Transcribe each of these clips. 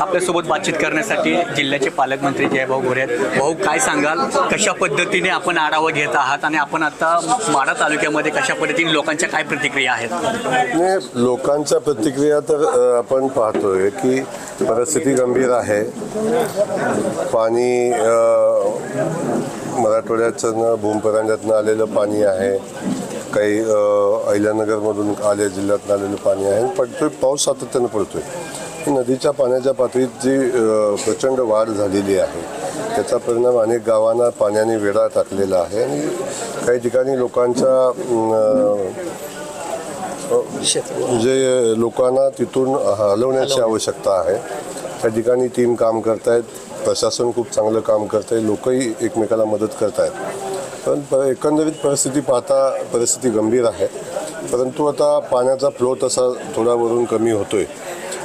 आपल्यासोबत बातचीत करण्यासाठी जिल्ह्याचे पालकमंत्री जयभाऊ गोरे आहेत. भाऊ काय सांगाल? कशा पद्धतीने आपण आढावा घेत आहात आणि आपण आता माढा तालुक्यामध्ये कशा पद्धतीने लोकांच्या काय प्रतिक्रिया आहेत? लोकांच्या प्रतिक्रिया तर आपण पाहतोय की परिस्थिती गंभीर आहे. पाणी मराठवाड्याचं भूमपरांड्यातनं आलेलं पाणी आहे. काही अहिल्यानगरमधून आले जिल्ह्यातनं आलेलं पाणी आहे पडतोय पाऊस सातत्यानं पडतोय. नदीच्या पाण्याच्या पातळीत जी प्रचंड वाढ झालेली आहे त्याचा परिणाम अनेक गावांना पाण्याने वेढा टाकलेला आहे आणि काही ठिकाणी लोकांच्या म्हणजे लोकांना तिथून हलवण्याची आवश्यकता आहे. त्या ठिकाणी टीम काम करतायत प्रशासन खूप चांगलं काम करत आहे लोकही एकमेकाला मदत करत आहेत पण प एकंदरीत परिस्थिती पाहता परिस्थिती गंभीर आहे. परंतु आता पाण्याचा फ्लो तसा थोडा वरून कमी होतोय.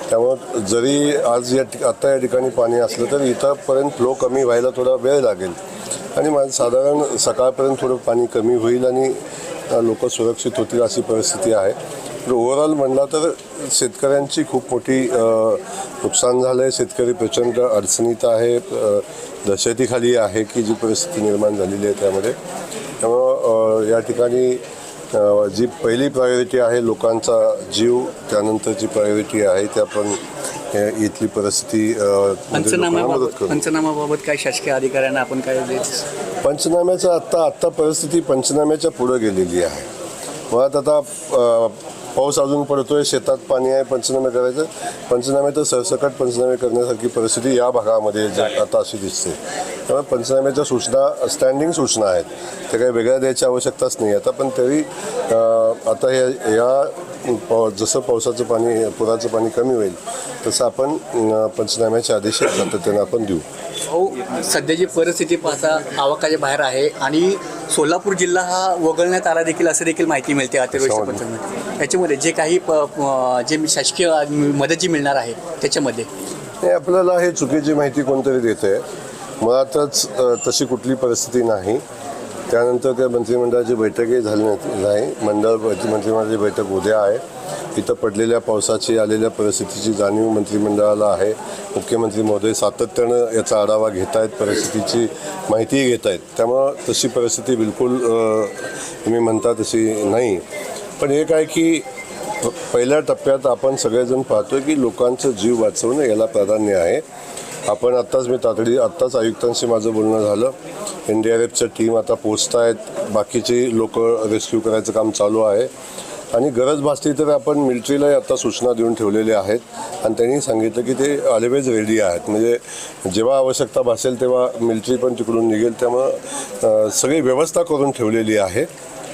त्यामुळं जरी आज या ठिक आत्ता या ठिकाणी पाणी असलं तर इथंपर्यंत फ्लो कमी व्हायला थोडा वेळ लागेल. आणि माझं साधारण सकाळपर्यंत थोडं पाणी कमी होईल आणि लोक सुरक्षित होतील अशी परिस्थिती आहे. ओव्हरऑल म्हणला तर शेतकऱ्यांची खूप मोठी नुकसान झालं आहे शेतकरी प्रचंड अडचणीत आहे. दहशतीखाली आहे की जी परिस्थिती निर्माण झालेली आहे त्यामध्ये. त्यामुळं या ठिकाणी जी पहिली प्रायोरिटी आहे लोकांचा जीव त्यानंतरची प्रायोरिटी आहे ते आपण अ, इथली परिस्थिती म्हणजे पंचनामाबाबत पंचनामाबाबत काय शासकीय अधिकाऱ्यांना आपण काय पंचनाम्याचं आत्ता आत्ता परिस्थिती पंचनाम्याच्या पुढं गेलेली आहे. मुळात आता पाऊस अजून पडतोय शेतात पाणी आहे पंचनामे करायचं. पंचनामे तर सरसकट पंचनामे करण्यासारखी परिस्थिती या भागामध्ये आता अशी दिसते. त्यामुळे पंचनाम्याच्या सूचना स्टँडिंग सूचना आहेत. त्या काही वेगळ्या द्यायची आवश्यकताच नाही. आता पण तरी आता हे या जसं पावसाचं पाणी पुराचं पाणी कमी होईल तसं आपण पंचनाम्याच्या आदेश सातत्यानं आपण देऊ. सध्याची परिस्थिती पाहता आवाकाच्या बाहेर आहे आणि सोलापूर जिल्हा हा वगळण्यात आला देखील असं देखील माहिती मिळते अतिवृष्टी? पंचनामे याच्यामध्ये जे काही जे शासकीय मदत जी मिळणार आहे त्याच्यामध्ये? नाही आपल्याला हे चुकीची माहिती कोणतरी देते मुळातच अ, तशी कुठली परिस्थिती नाही. त्यानंतर त्या मंत्रिमंडळाची बैठकही झाली नाही मंडळ मंत्रिमंडळाची बैठक उद्या आहे. इथं पडलेल्या पावसाची आलेल्या परिस्थितीची जाणीव मंत्रिमंडळाला आहे. मुख्यमंत्री महोदय सातत्यानं याचा आढावा घेत आहेत परिस्थितीची माहितीही घेत आहेत त्यामुळं तशी परिस्थिती बिलकुल तुम्ही म्हणता तशी नाही. पण एक आहे की पहिल्या टप्प्यात आपण सगळेजण पाहतोय की लोकांचं जीव वाचवणं याला प्राधान्य आहे. आपण आत्ताच मी तातडी आत्ताच आयुक्तांशी माझं बोलणं झालं. एन डी आर एफचं टीम आता पोचत आहेत बाकीची लोक रेस्क्यू करायचं काम चालू आहे. आणि गरज भासली तर आपण मिलिटरीलाही आता सूचना देऊन ठेवलेल्या आहेत. आणि त्यांनी सांगितलं की ते ऑलवेज रेडी आहेत. म्हणजे जेव्हा आवश्यकता भासेल तेव्हा मिलिटरी पण तिकडून निघेल. त्यामुळं सगळी व्यवस्था करून ठेवलेली आहे.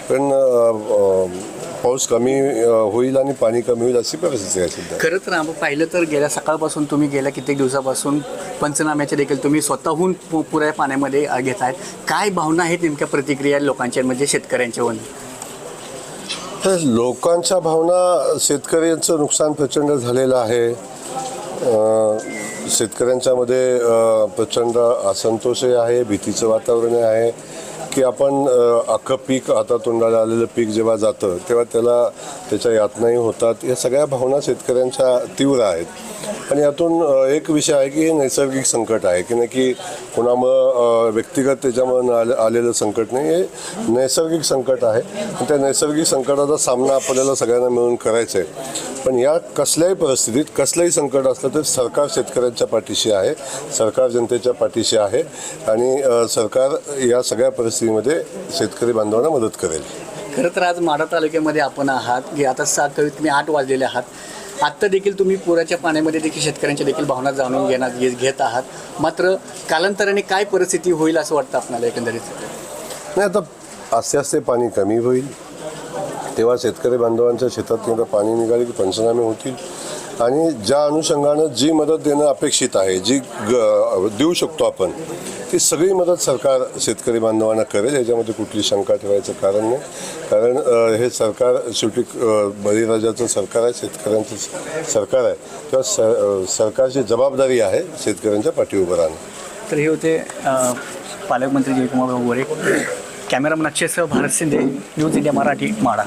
पण पाऊस कमी होईल आणि पाणी कमी होईल अशी परिस्थिती आहे सध्या. खरं तर आपण पाहिलं तर गेल्या सकाळपासून तुम्ही गेल्या कित्येक दिवसापासून पंचनाम्याच्या देखील तुम्ही स्वतःहून पु- पुऱ्या पाण्यामध्ये घेत आहेत काय भावना आहेत नेमक्या प्रतिक्रिया लोकांच्या म्हणजे शेतकऱ्यांच्या वन तर लोकांच्या भावना शेतकऱ्यांचं नुकसान प्रचंड झालेलं आहे. अं, शेतकऱ्यांच्यामध्ये अं, प्रचंड असंतोषही आहे भीतीचं वातावरण आहे. की आपण अख्खं पीक आता तोंडाला आलेलं पीक जेव्हा जातं तेव्हा त्याला त्याच्या यातनाही होतात. या सगळ्या भावना शेतकऱ्यांच्या तीव्र आहेत. आणि यातून एक विषय आहे की हे नैसर्गिक संकट आहे की नाही की कोणामुळं व्यक्तिगत त्याच्यामुळं आले- आलेलं संकट नाही. हे नैसर्गिक संकट आहे. आणि त्या नैसर्गिक संकटाचा सामना आपल्याला सगळ्यांना मिळून करायचा आहे पण या कसल्याही परिस्थितीत कसलंही संकट असलं तर सरकार शेतकऱ्यांच्या पाठीशी आहे. सरकार जनतेच्या पाठीशी आहे. आणि सरकार या सगळ्या परिस्थितीमध्ये शेतकरी बांधवांना मदत करेल. खरं तर आज माढा तालुक्यामध्ये आपण आहात. की आता सा कमीत कमी आठ वाजलेले आहात. आत्ता देखील तुम्ही पुराच्या पाण्यामध्ये देखील शेतकऱ्यांच्या देखील भावना जाणून घेण्यात घे- घेत आहात. मात्र कालांतराने काय परिस्थिती होईल असं वाटतं आपल्याला एकंदरीत? नाही आता आस्ते आस्ते पाणी कमी होईल. तेव्हा शेतकरी बांधवांच्या शेतात पाणी निघाले की पंचनामे होतील. आणि ज्या अनुषंगानं जी मदत देणं अपेक्षित आहे जी ग देऊ शकतो आपण ती सगळी मदत सरकार शेतकरी बांधवांना करेल याच्यामध्ये कुठली शंका ठेवायचं कारण नाही. कारण हे सरकार शेवटी बळीराजाचं सरकार आहे शेतकऱ्यांचं सरकार आहे. किंवा स सरकारची जबाबदारी आहे शेतकऱ्यांच्या पाठी उभं राहणं. तर हे होते पालकमंत्री जयकुमार गोरे कॅमेरामन अक्षयसह भारत शिंदे न्यूज इंडिया मराठी माडा